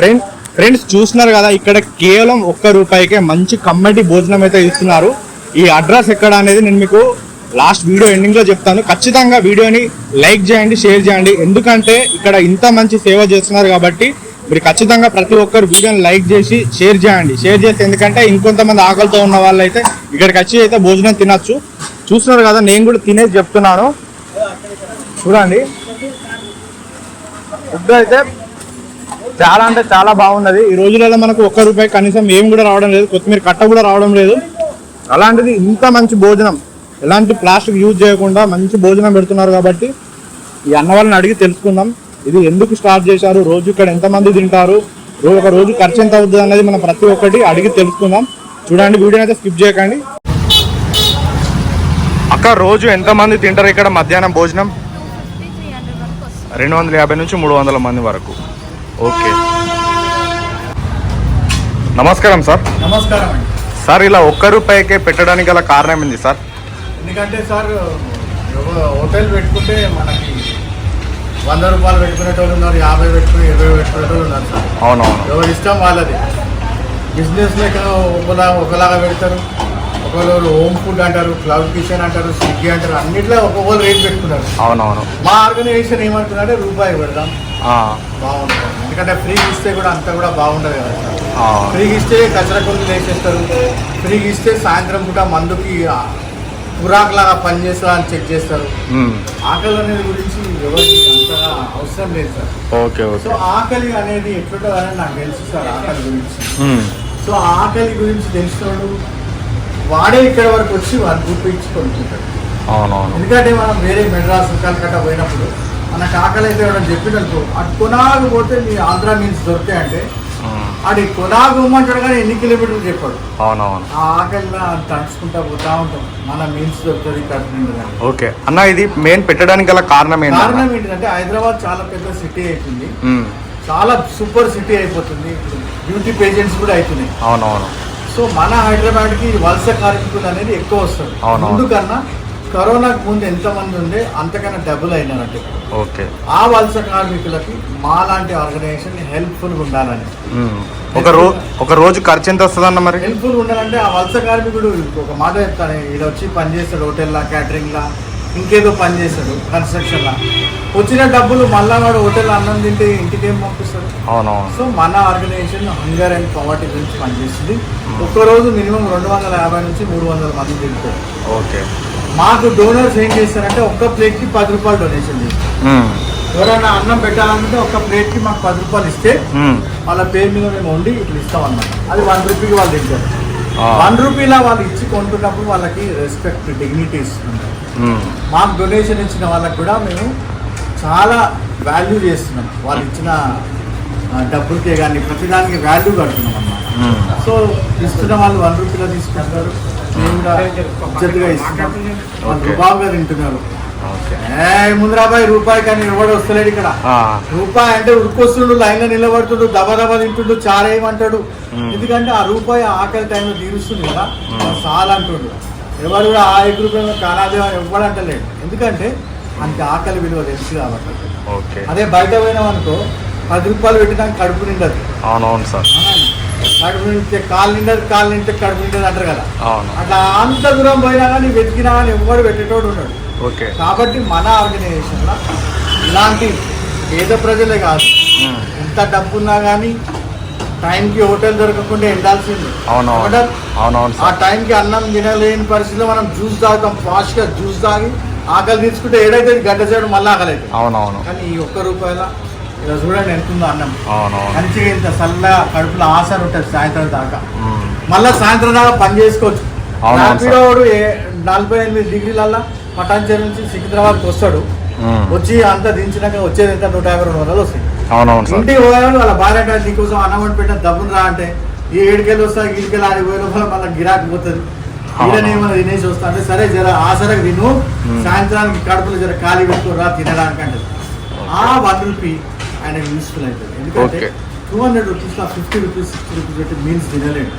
Friend friends చూస్తున్నారు కదా ఇక్కడ కేవలం ఒక్క రూపాయికే మంచి కమ్మటి భోజనం అయితే ఇస్తున్నారు. ఈ అడ్రస్ ఎక్కడ అనేది నేను మీకు లాస్ట్ వీడియో ఎండింగ్లో చెప్తాను. ఖచ్చితంగా వీడియోని లైక్ చేయండి షేర్ చేయండి. ఎందుకంటే ఇక్కడ ఇంత మంచి సేవ చేస్తున్నారు కాబట్టి మీరు ఖచ్చితంగా ప్రతి ఒక్కరు వీడియోని లైక్ చేసి షేర్ చేయండి. షేర్ చేస్తే ఎందుకంటే ఇంకొంతమంది ఆకలితో ఉన్న వాళ్ళు అయితే ఇక్కడికి వచ్చి అయితే భోజనం తినచ్చు. చూస్తున్నారు కదా నేను కూడా తినేసి చెప్తున్నాను. చూడండి. ఫుడ్ అయితే చాలా అంటే చాలా బాగున్నది. ఈ రోజులలో మనకు ఒక్క రూపాయి కనీసం ఏం కూడా రావడం లేదు. కొత్తిమీర కట్ట కూడా రావడం లేదు. అలాంటిది ఇంత మంచి భోజనం ఎలాంటి ప్లాస్టిక్ యూజ్ చేయకుండా మంచి భోజనం పెడుతున్నారు కాబట్టి ఈ అన్న వాళ్ళని అడిగి తెలుసుకుందాం. ఇది ఎందుకు స్టార్ట్ చేశారు? రోజు ఇక్కడ ఎంతమంది తింటారు? ఒక రోజు ఖర్చు ఎంత అవుతుంది అనేది మనం ప్రతి ఒక్కటి అడిగి తెలుసుకుందాం. చూడండి వీడియో అయితే స్కిప్ చేయకండి. అక్క రోజు ఎంతమంది తింటారు ఇక్కడ మధ్యాహ్నం భోజనం? రెండు వందల యాభై నుంచి మూడు వందల మంది వరకు. ఓకే. నమస్కారం సార్. నమస్కారం అండి. సార్ ఇలా ఒక్క రూపాయికే పెట్టడానికి గల కారణం ఏంది సార్? ఎందుకంటే సార్ హోటల్ పెట్టుకుంటే మనకి వంద రూపాయలు పెట్టుకునేటోళ్ళు ఉన్నారు యాభై పెట్టుకుని ఇరవై పెట్టుకునేటోళ్ళు ఉన్నారు సార్. అవునవును. ఎవరి ఇష్టం వాళ్ళది. బిజినెస్ లెక్క ఒకలా ఒకలాగా పెడతారు. ఒకరు హోమ్ ఫుడ్ అంటారు క్లౌడ్ కిచెన్ అంటారు స్విగ్గీ అంటారు అన్నిట్లో ఒక్కొక్కరు రేట్ పెట్టుకున్నారు. అవునవును. మా ఆర్గనైజేషన్ ఏమనుకున్నారంటే రూపాయి పెడదాం. బాగుంటుంది. ఎందుకంటే ఫ్రీ ఇస్తే కూడా అంత కూడా బాగుండదు కదా. ఫ్రీగా ఇస్తే కచరా కొద్ది వేసేస్తారు ఫ్రీగా ఇస్తే సాయంత్రం పూట మందుకి కురాక్ లాగా పనిచేస్తా అని చెక్ చేస్తారు. ఆకలి అనేది గురించి ఎవరికి అంతగా అవసరం లేదు సార్. ఓకే సో ఆకలి అనేది ఎట్లుంటుందని నాకు తెలుసు సార్ ఆకలి గురించి. సో ఆకలి గురించి తెలిసినోడు వాడే ఇక్కడ వరకు వచ్చి వాడు గుర్తించి కొనుక్కుంటాడు అవునవును. ఎందుకంటే మనం వేరే మెడ్రాస్ కలకట్ట పోయినప్పుడు మనకు ఆకలి అయితే ఎవరైనా చెప్పినట్టు. అటు కొనాగు పోతే మీ ఆంధ్ర మీన్స్ దొరుకుతాయంటే ఉమ్, అది కొనాగు ఇమ్మంటాడు కానీ ఎన్ని కిలోమీటర్లు చెప్పాడు. అవునవును. ఆ ఆకలిలో తడుచుకుంటా పోతా ఉంటాం. మన మీన్స్ దొరుకుతుంది ఓకే. అన్న ఇది మెయిన్ పెట్టడానికి గల కారణం ఏంటి కారణం ఏంటంటే హైదరాబాద్ చాలా పెద్ద సిటీ ఉమ్, చాలా సూపర్ సిటీ అయిపోతుంది. బ్యూటీ పేజెంట్స్ కూడా అవుతున్నాయి అవునవును. సో మన హైదరాబాద్కి వలస కార్మికులు అనేది ఎక్కువ. ముందు కన్నా కరోనాకు ముందు ఎంతమంది ఉండే అంతకన్నా డబుల్ అయినారంటే. ఓకే. ఆ వలస కార్మికులకి మా లాంటి ఆర్గనైజేషన్ హెల్ప్ఫుల్గా ఉండాలని ఒక రోజు ఒక రోజు ఖర్చు ఎంత వస్తుందన్న మరి? హెల్ప్ఫుల్ ఉండాలంటే ఆ వలస కార్మికుడు ఒక మాట చెప్తాను ఈడ వచ్చి పని చేస్తాడు హోటల్లా క్యాటరింగ్లా ఇంకేదో పని చేస్తాడు కన్స్ట్రక్షన్లా వచ్చిన డబ్బులు మళ్ళా వాడు హోటల్ అన్నం తింటే ఇంటికి ఏం పంపిస్తాడు? అవునవును. సో మన ఆర్గనైజేషన్ హంగర్ అండ్ పవర్టీ గురించి పనిచేస్తుంది. ఒక్కరోజు మినిమం రెండు వందల యాభై నుంచి మూడు వందల మంది తింటారు. ఓకే. మాకు డోనర్స్ ఏం చేస్తారంటే ఒక్క ప్లేట్కి పది రూపాయలు డొనేషన్ చేస్తారు. ఎవరైనా అన్నం పెట్టాలంటే ఒక్క ప్లేట్కి మాకు పది రూపాయలు ఇస్తే వాళ్ళ పేరు మీద మేము వండి ఇట్లా ఇస్తాం అన్నమాట అది వన్ రూపీకి వాళ్ళు తింటారు వన్ రూపీలా వాళ్ళు ఇచ్చి కొంటున్నప్పుడు వాళ్ళకి రెస్పెక్ట్ డిగ్నిటీ ఇస్తున్నారు. మాకు డొనేషన్ ఇచ్చిన వాళ్ళకి కూడా మేము చాలా వాల్యూ చేస్తున్నాం. వాళ్ళు ఇచ్చిన డబ్బులకే కానీ ప్రతిదానికి వాల్యూ కడుతున్నాం అన్నమాట. సో ఇస్తున్న వాళ్ళు వన్ రూపీలో తీసుకుంటున్నారు. మేము కూడా వాళ్ళు. రుబాబుగా తింటున్నారు. ముందరాబాయ్ రూపాయి కానీ ఎవడు వస్తలేడు ఇక్కడ. రూపాయి అంటే ఉరుకొస్తుండు లైన్లో నిలబడుతుండు దబ దబ తింటుండు చారేయమంటాడు. ఎందుకంటే ఆ రూపాయి ఆకలి టైంలో తీరుస్తుంది కదా. చాలా అంటుండు. ఎవరు కూడా ఆ ఐదు రూపాయలు కానాదే అని ఎవ్వడు అంటలేడు. ఎందుకంటే అంత ఆకలి విలువ తెలుసు కాబట్టి. ఓకే. అదే బయట పోయినాం అనుకో పది రూపాయలు పెట్టినాక కడుపు నిండదు. అవునవును సార్. కడుపు నిండితే కాలు నిండదు కాలు నిండితే కడుపు నిండదు అంటారు కదా. అవును. అట్లా అంత దూరం పోయినా కానీ వెతికినా కానీ ఎవ్వడు పెట్టేటోడు ఉన్నాడు ఓకే. కాబట్టి మన ఆర్గనైజేషన్లో ఇలాంటి పేద ప్రజలే కాదు. ఎంత డబ్బు ఉన్నా కానీ టైంకి హోటల్ దొరకకుండా ఎండాల్సింది. అవునవును. ఆ టైంకి అన్నం తినలేని పరిస్థితిలో మనం జ్యూస్ తాగుతాం ఫాస్ట్గా జ్యూస్ తాగి ఆకలి తీసుకుంటే ఏడైతే గంట చేయడం మళ్ళీ ఆకలి అవుతుంది అవునవును. కానీ ఈ ఒక్క రూపాయల ఇలా చూడండి ఎంత ఉందో అన్నం. మంచిగా ఇంత చల్లగా కడుపులో ఆసర ఉంటుంది సాయంత్రం దాకా. మళ్ళీ సాయంత్రం దాకా పని చేసుకోవచ్చు. రాపిడోడు నలభై ఎనిమిది డిగ్రీలల్లా పటాన్చేరు నుంచి సికింద్రాబాద్కి వస్తాడు. వచ్చి అంత దించినాక వచ్చేది ఎంత? నూట యాభై రెండు వందలు వస్తాయి. ఇంటికి పోయాడు వాళ్ళ భార్య నీకోసం అన్నం వండి పెట్టిన డబ్బులు రా అంటే ఈ ఏడుకెళ్ళి వస్తా ఈడికెళ్ళి ఆడికి పోయిన మళ్ళీ గిరాకీ పోతుంది. ఈడనేమన్నా తినేసి వస్తా అంటే సరే జర ఆసరకు తిను మ్మ్. సాయంత్రానికి కడుపులో జర ఖాళీ పెట్టుకోరా తినడానికి అంటే ఆ వన్ రూపీ ఆయన యూస్ఫుల్ అవుతుంది ఎందుకంటే. Two hundred rupees fifty rupees sixty rupees పెట్టి మీల్స్ తినలేడు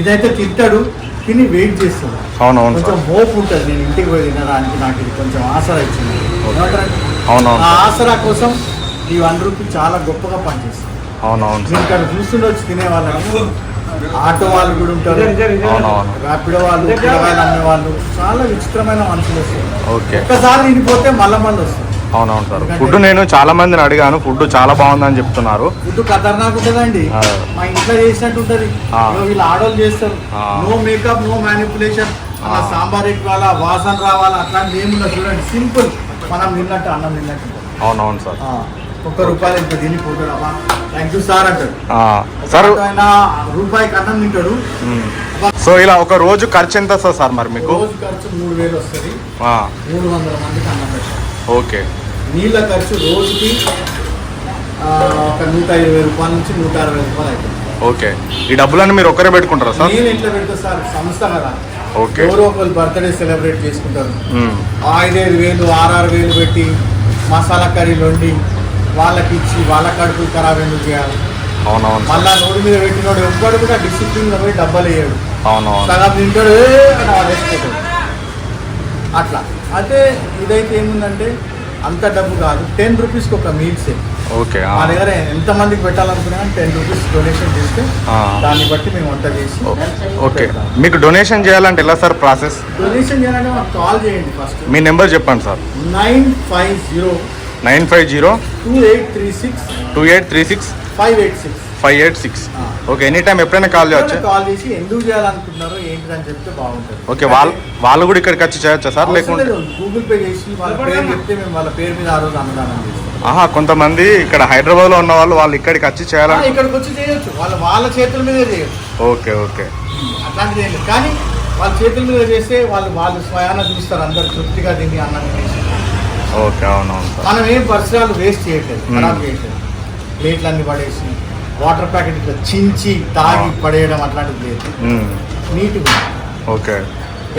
ఇదైతే తింటాడు తిని వెయిట్ చేస్తాడు. అవునవును కొంచెం హోప్ ఉంటుంది నేను ఇంటికి పోయి తినడానికి నాకు ఇది కొంచెం ఆసరా ఇచ్చింది? అవునవును ఆ సార్. ఆసరా కోసం ఈ వన్ రూపీ చాలా గొప్పగా పనిచేస్తుంది అవునవును మీరు ఇక్కడ చూస్తుండొచ్చు తినే వాళ్ళకి ఆటో వాళ్ళు కూడా ఉంటారు. అవునవును. ర్యాపిడో వాళ్ళు కూరగాయలు అమ్మే వాళ్ళు చాలా విచిత్రమైన మనుషులు వస్తారు. ఓకే ఒక్కసారి తినిపోతే మళ్ళా మళ్ళీ వస్తారు. అవునవును సార్. ఫుడ్ నేను చాలా మందిని అడిగాను. ఫుడ్ చాలా బాగుందని చెప్తున్నారు. ఫుడ్ ఖతర్నాక్ ఉంటుందండి. ఆ. మా ఇంట్లో చేసినట్టు ఉంటది. వీళ్ళు ఆడోళ్ళు చేస్తారు. నో మేకప్ నో మ్యానిపులేషన్ అలా ఆ. సాంబార్ ఎక్కువాలా వాసన రావాలా అట్లాంటి ఏముండదు చూడండి. సింపుల్. మనం అన్నం. అవునవును సార్. ఒక్క రూపాయలు థ్యాంక్ యూ సార్ అంటాడు ఆ, సార్. ఆయన రూపాయికి అన్నం తింటాడు. మ్మ్. సో ఇలా ఒక రోజు ఖర్చు ఎంత వస్తుంది సార్ మరి మీకు? రోజు ఖర్చు మూడు వేలు వస్తుంది. మూడు వందల మందికి అన్నం పెట్టాలి. ఓకే. నీళ్ళ ఖర్చు రోజుకి ఆ, ఒక నూట ఇరవై రూపాయల నుంచి నూట అరవై రూపాయలు అవుతుంది ఓకే. ఈ డబ్బులన్నీ మీరు ఒక్కరే పెట్టుకుంటారా సార్? నేను ఇంట్లో పెడతా సార్? సంస్థ కదా. ఓకే. ఎవరో ఒకరు బర్త్డే సెలబ్రేట్ చేసుకుంటారు. మ్మ్. ఐదైదు వేలు ఆరారు వేలు పెట్టి మసాలా కర్రీలు వండి వాళ్ళకి ఇచ్చి వాళ్ళ కడుపు ఖరాబ్ ఎందుకు చేయాలి? అవునవును మళ్ళా నోటి మీద పెట్టినోడు ఎవ్వడు కూడా డిసిప్లిన్ పోయి డబ్బలు వేయడు. అవునవును. సగం తింటాడు అట్లా. అయితే ఇదైతే ఏముందంటే అంత డబ్బు కాదు. టెన్ రూపీస్కి ఒక మీల్సే ఓకే ఆ. మా దగ్గర ఎంత మందికి పెట్టాలనుకున్నా టెన్ రూపీస్ డొనేషన్ చేస్తే. దాన్ని బట్టి మేము వంట చేసి ఓకే. మీకు డొనేషన్ చేయాలంటే ఎలా సార్ ప్రాసెస్? డొనేషన్ చేయాలంటే మాకు కాల్ చేయండి ఫస్ట్. మీ నెంబర్ చెప్పండి sir. Nine five zero nine five zero two eight three six two eight three six five eight six. Five eight six. Okay any time ఎప్పుడైనా call చేయొచ్చు? Call చేసి ఎందుకు చేయాలనుకుంటున్నారో ఏంటిదని చెప్తే బాగుంటుంది. ఓకే వాళ్ళు వాళ్ళు కూడా ఇక్కడికి వచ్చి చేయొచ్చా సార్? లేకుంటే. గూగుల్ పే చేసి వాళ్ళ పేరు చెప్తే మేము వాళ్ళ పేరు మీద ఆ రోజు అన్నదానం చేస్తాం. ఆహా కొంతమంది ఇక్కడ హైదరాబాద్లో ఉన్న వాళ్ళు వాళ్ళు ఇక్కడికి వచ్చి చేయాలని ఇక్కడికి వచ్చి చేయొచ్చు. వాళ్ళ వాళ్ళ చేతుల మీదే చేయొచ్చు. Okay okay. అట్లాంటిది ఏం లేదు. కానీ వాళ్ళ చేతుల మీద చేస్తే వాళ్ళు వాళ్ళు స్వయాన చూస్తారు. అందరు తృప్తిగా తిని అన్నం ఓకే అవునవును మనం ఏం పరిసరాలు వేస్ట్ చేయట్లేదు. ఖరాబ్ చేయట్లేదు. ప్లేట్లు అన్ని పడేసి వాటర్ ప్యాకెట్ ఇట్లా చించి తాగి. పడేయడం అట్లాంటిది లేదు. నీట్గా ఓకే.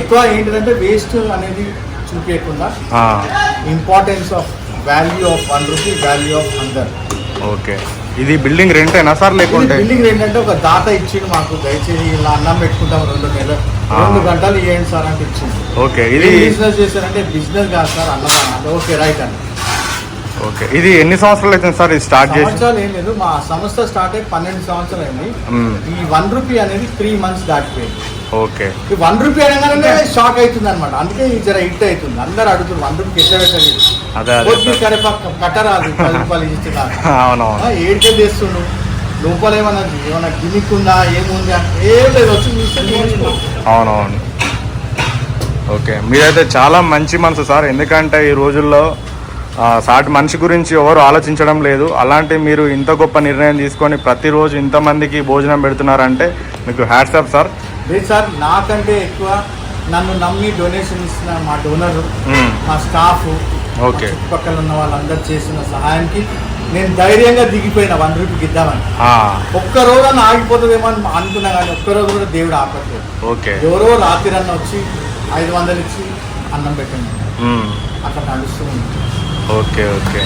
ఎక్కువ ఏంటిదంటే వేస్ట్ అనేది చూపించకుండా importance of value of one rupee value of అందర్ ఓకే. ఇది బిల్డింగ్ రెంటేనా సార్? లేకుంటే బిల్డింగ్ ఏంటంటే ఒక దాత ఇచ్చిండు మాకు దయచేసి ఇలా అన్నం పెట్టుకుంటాం రెండు నెలలు. రెండు గంటలు ఇవ్వండి సార్ అంటే ఇచ్చింది ఓకే. ఇది బిజినెస్ చేశారంటే బిజినెస్ కాదు సార్ అన్నదానం. అంటే ఓకే రైట్ అండి. ఓకే. ఇది ఎన్ని సంవత్సరాలు అవుతుంది సార్? ఇది స్టార్ట్ చేసి? సంవత్సరాలు ఏం లేదు. మా సంస్థ స్టార్ట్ అయ్యి పన్నెండు సంవత్సరాలు అయింది. ఈ వన్ రూపీ అనేది త్రీ మంత్స్ దాటిపోయింది. ఓకే. ఈ వన్ రూపీ అనగానే షాక్ అవుతుంది అనమాట అందుకే ఈ జర హిట్ అవుతుంది. అందరు అడుగుతున్నారు వన్ రూపీకి ఎట్లా పెట్టాలి కొద్ది. కరేపాకు కట్టరాదు పది రూపాయలు ఇస్తున్నారు అవునవును. ఏడికే చేస్తుండు లోపల ఏమన్నా ఏమన్నా గిమిక్ ఉందా ఏముందా? ఏం లేదు వచ్చి. అవునవును. ఓకే. మీరైతే చాలా మంచి మనసు సార్. ఎందుకంటే ఈ రోజుల్లో సాటి మనిషి గురించి ఎవరు ఆలోచించడం లేదు. అలాంటి మీరు ఇంత గొప్ప నిర్ణయం తీసుకొని ప్రతిరోజు ఇంతమందికి భోజనం పెడుతున్నారంటే మీకు హ్యాట్సాప్ సార్. లేదు సార్ నాకంటే ఎక్కువ నన్ను నమ్మి డొనేషన్ ఇస్తున్న మా డోనర్. మా స్టాఫ్ ఓకే. చుట్టుపక్కల ఉన్న వాళ్ళందరూ చేసిన సహాయానికి నేను ధైర్యంగా దిగిపోయిన వన్ రూపీకి ఇద్దామని ఒక్క రోజు ఆగిపోతుందేమో అని అనుకున్నా కానీ ఒక్క రోజు కూడా దేవుడు ఆపట్లేదు. ఓకే. ఎవరో రాత్రి అన్న వచ్చి ఐదు వందలు ఇచ్చి అన్నం పెట్టండి. అట్లా నడుస్తూ ఉంది. Okay okay.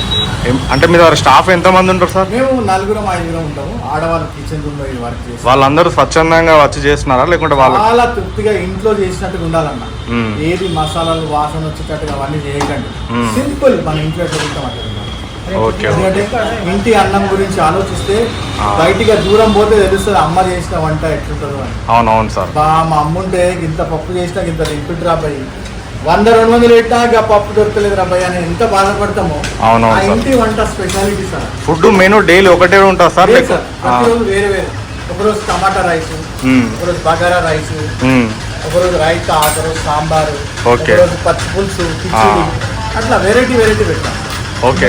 అంటే మీ దగ్గర స్టాఫ్ ఎంతమంది ఉంటారు సార్? మేము నలుగురం ఐదుగురం ఉంటాము. ఆడవాళ్ళు కిచెన్ రూమ్లో ఈ వర్క్ చేస్తాం వాళ్ళందరూ స్వచ్ఛందంగా వచ్చి చేస్తున్నారా? లేకుంటే వాళ్ళ చాలా తృప్తిగా ఇంట్లో చేసినట్టుగా ఉండాలన్న. ఏది మసాలాలు వాసన వచ్చేటట్టుగా అవన్నీ చేయకండి. సింపుల్ మన ఇంట్లో ఎట్లా. ఓకే, ఇంటి అన్నం గురించి ఆలోచిస్తే. బయటిగా దూరం పోతే తెలుస్తుంది అమ్మ చేసిన వంట ఎట్లుంటుందో అని. అవునవును సార్. మా అమ్మ ఉంటే ఇంత పప్పు చేసినా ఇంత దింపిட்டு రాబాయి వంద రెండు వందలు పెట్టినా ఇక పప్పు దొరకలేదు రాబాయి అని ఎంత బాధపడతామో. అవునవును ఆ సార్. ఇంటి వంట speciality sir. Food menu daily ఒకటే ఉంటుంది సార్ లేదు సార్ ప్రతిరోజు వేరే వేరే. ఒకరోజు టమాటా రైస్. ఒకరోజు బగారా రైస్. ఒకరోజు రైతా ఒకరోజు సాంబారు. ఒకరోజు పచ్చి పులుసు కిచిడి. అట్లా వెరైటీ వెరైటీ పెట్టాం. ఓకే.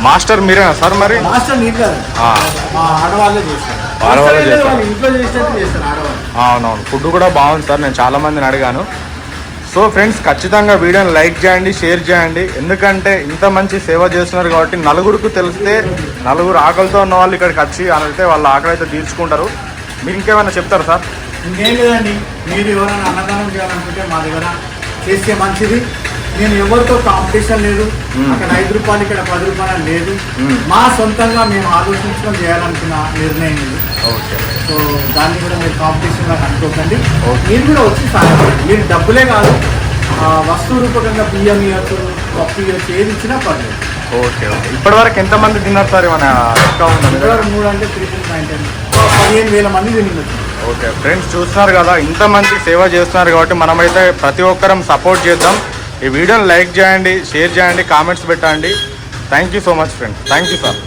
మాస్టర్ మీరేనా సార్ మరి? మాస్టర్ నీట్ కాదు. ఆ. మా ఆడవాళ్ళే చేస్తారు. ఆడవాళ్ళే చేస్తారు. వాళ్ళు ఇంట్లో చేసినట్టు చేస్తారు ఆడవాళ్ళు. అవునవును. ఫుడ్ కూడా బాగుంది సార్. నేను చాలా మందిని అడిగాను. సో ఫ్రెండ్స్ ఖచ్చితంగా వీడియోని లైక్ చేయండి షేర్ చేయండి. ఎందుకంటే ఇంత మంచి సేవ చేస్తున్నారు కాబట్టి నలుగురికి తెలిస్తే నలుగురు ఆకలితో ఉన్న వాళ్ళు ఇక్కడికి వచ్చి అడిగితే వాళ్ళ ఆకలి అయితే తీర్చుకుంటారు. మీరు ఇంకేమైనా చెప్తారా సార్? ఇంకేం లేదండి. మీరు ఎవరైనా అన్నదానం చేయాలనుకుంటే మా దగ్గర చేస్తే మంచిది. నేను ఎవరితో కాంపిటీషన్ లేదు. అక్కడ ఐదు రూపాయలు ఇక్కడ పది రూపాయలు లేదు. మా సొంతంగా మేము ఆలోచించుకొని చేయాలనుకున్న నిర్ణయం ఇది. ఓకే. సో దాన్ని కూడా మీరు కాంపిటీషన్ లాగా అనుకోకండి. మీరు కూడా వచ్చి సహాయపడండి మీరు డబ్బులే కాదు వస్తువు రూపకంగా బియ్యం ఇవ్వచ్చు పప్పు ఇవ్వచ్చు ఏది ఇచ్చినా పర్లేదు. Okay okay. ఇప్పటి వరకు ఎంతమంది తిన్నారు సార్ మన మూడు అంటే త్రీ ఫిఫ్టీ నైన్ టెన్ పదిహేను వేల మంది తినవచ్చు ఓకే ఫ్రెండ్స్ చూస్తున్నారు కదా ఇంతమంది సేవ చేస్తున్నారు కాబట్టి మనమైతే ప్రతి ఒక్కరం సపోర్ట్ చేద్దాం. ఈ వీడియోని లైక్ చేయండి షేర్ చేయండి కామెంట్స్ పెట్టండి. Thank you so much friend thank you sir